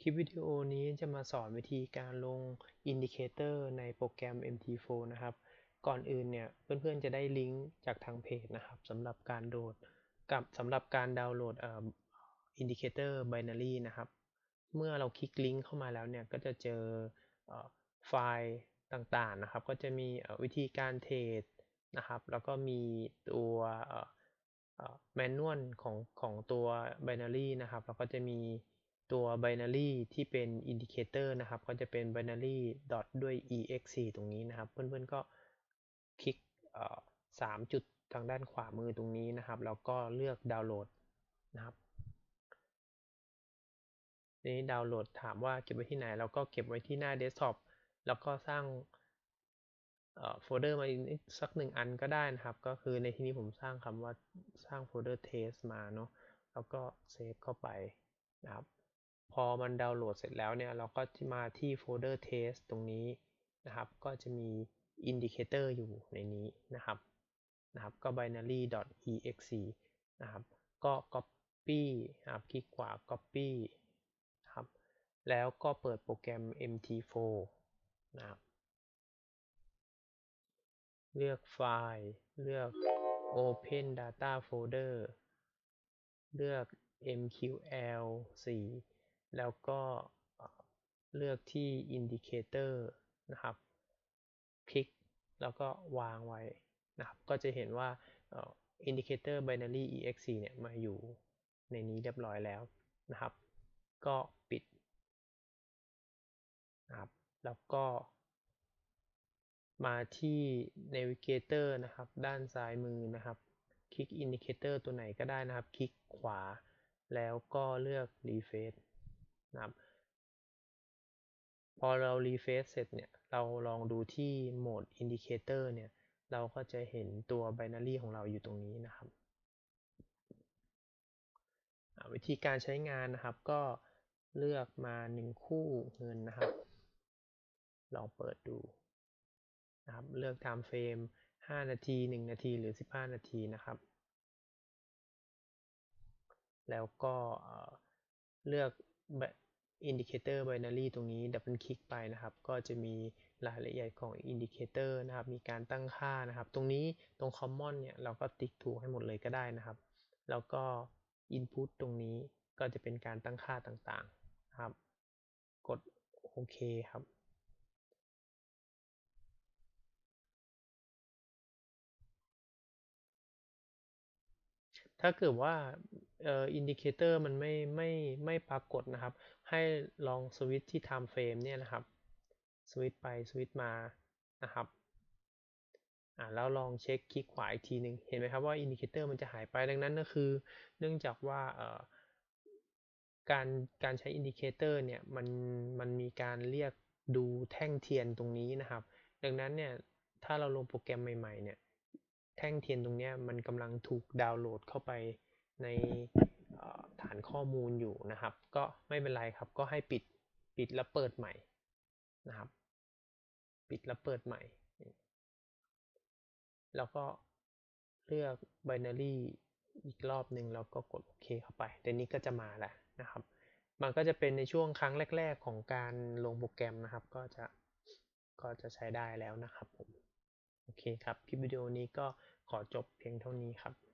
คลิปวิดีโอนี้จะมาสอนวิธีการลงอินดิเคเตอร์ในโปรแกรม MT4 นะครับ ก่อนอื่นเนี่ยเพื่อนๆจะได้ลิงก์จากทางเพจนะครับสำหรับการโหลดกับสำหรับการดาวน์โหลดอินดิเคเตอร์ binary นะครับ เมื่อเราคลิกลิงก์เข้ามาแล้วเนี่ยก็จะเจอไฟล์ต่างๆนะครับ ก็จะมีวิธีการเทรดนะครับ แล้วก็มีตัวแมนนวลของของตัว binary นะครับ แล้วก็จะมี ตัว binary ที่เป็น indicator นะครับ ก็จะเป็น binary dot ด้วย ex4 ตรงนี้นะครับ เพื่อนๆก็คลิกสามจุดทางด้านขวามือตรงนี้นะครับ แล้วก็เลือกดาวน์โหลดนะครับนี้ดาวน์โหลดถามว่าเก็บไว้ที่ไหน เราก็เก็บไว้ที่หน้าเดสก์ท็อปแล้วก็สร้างโฟลเดอร์มาอีกสักหนึ่งอันก็ได้นะครับ ก็คือในที่นี้ผมสร้างคำว่าสร้างโฟลเดอร์ test มาเนาะแล้วก็เซฟเข้าไปนะครับ พอมันดาวน์โหลดเสร็จแล้วเนี่ยเราก็มาที่โฟลเดอร์ test ตรงนี้นะครับ ก็จะมี indicator อยู่ในนี้นะครับนะครับก็ binary.exe นะครับก็ copy นะครับคลิกขวา copy นะครับแล้วก็เปิดโปรแกรม MT4 นะครับเลือกไฟล์เลือก Open Data Folder เลือก MQL4 แล้วก็เลือกที่ Indicator นะครับ คลิกแล้วก็วางไว้นะครับ ก็จะเห็นว่า Indicator Binary exe เนี่ยมาอยู่ในนี้เรียบร้อยแล้วนะครับ ก็ปิดนะครับ แล้วก็มาที่ Navigator นะครับ ด้านซ้ายมือนะครับ คลิก Indicator ตัวไหนก็ได้นะครับ คลิกขวาแล้วก็เลือก Refresh นะครับ พอเรา Refresh เสร็จเนี่ย เราลองดูที่โหมด Indicator เนี่ย เราก็จะเห็นตัว Binary ของเราอยู่ตรงนี้นะครับ วิธีการใช้งานนะครับก็เลือกมา 1 คู่เงินนะครับ ลองเปิดดูนะครับ เลือก time frame 5 นาที 1 นาที หรือ 15 นาทีนะครับ แล้วก็เลือก indicator binary ตรงนี้ดับเบิลคลิกไปนะครับ ก็จะมีรายละเอียดของ indicator นะครับ มีการตั้งค่านะครับ ตรงนี้ตรง common เนี่ย เราก็ติ๊กถูกให้หมดเลยก็ได้นะครับ แล้วก็ input ตรงนี้ก็จะเป็นการตั้งค่าต่างๆนะครับ กดโอเคครับถ้าเกิดว่า เอ่ออินดิเคเตอร์มันไม่ไม่ไม่ปรากฏนะครับ ให้ลองสวิตช์ที่ time frame เนี่ยนะครับสวิตช์ไปสวิตช์มานะครับอ่าแล้วลองเช็คคลิกขวาอีกทีหนึ่งเห็นไหมครับว่าอินดิเคเตอร์มันจะหายไปดังนั้นก็คือ เนื่องจากว่าเอ่อการการใช้อินดิเคเตอร์เนี่ยมันมันมีการเรียกดูแท่งเทียนตรงนี้นะครับ ดังนั้นเนี่ยถ้าเราลงโปรแกรมใหม่ๆเนี่ยแท่งเทียนตรงนี้มันกำลังถูกดาวน์โหลดเข้าไป ในฐานข้อมูลอยู่นะครับ ก็ไม่เป็นไรครับ ก็ให้ปิดปิดแล้วเปิดใหม่นะครับ ปิดแล้วเปิดใหม่ แล้วก็เลือก binary อีกรอบหนึ่งแล้วก็กดโอเคเข้าไปเดี๋ยวนี้ก็จะมาแล้วนะครับ มันก็จะเป็นในช่วงครั้งแรก ๆ ของการลงโปรแกรมนะครับ ก็จะก็จะใช้ได้แล้วนะครับผม โอเคครับ คลิปวิดีโอนี้ก็ขอจบเพียงเท่านี้ครับ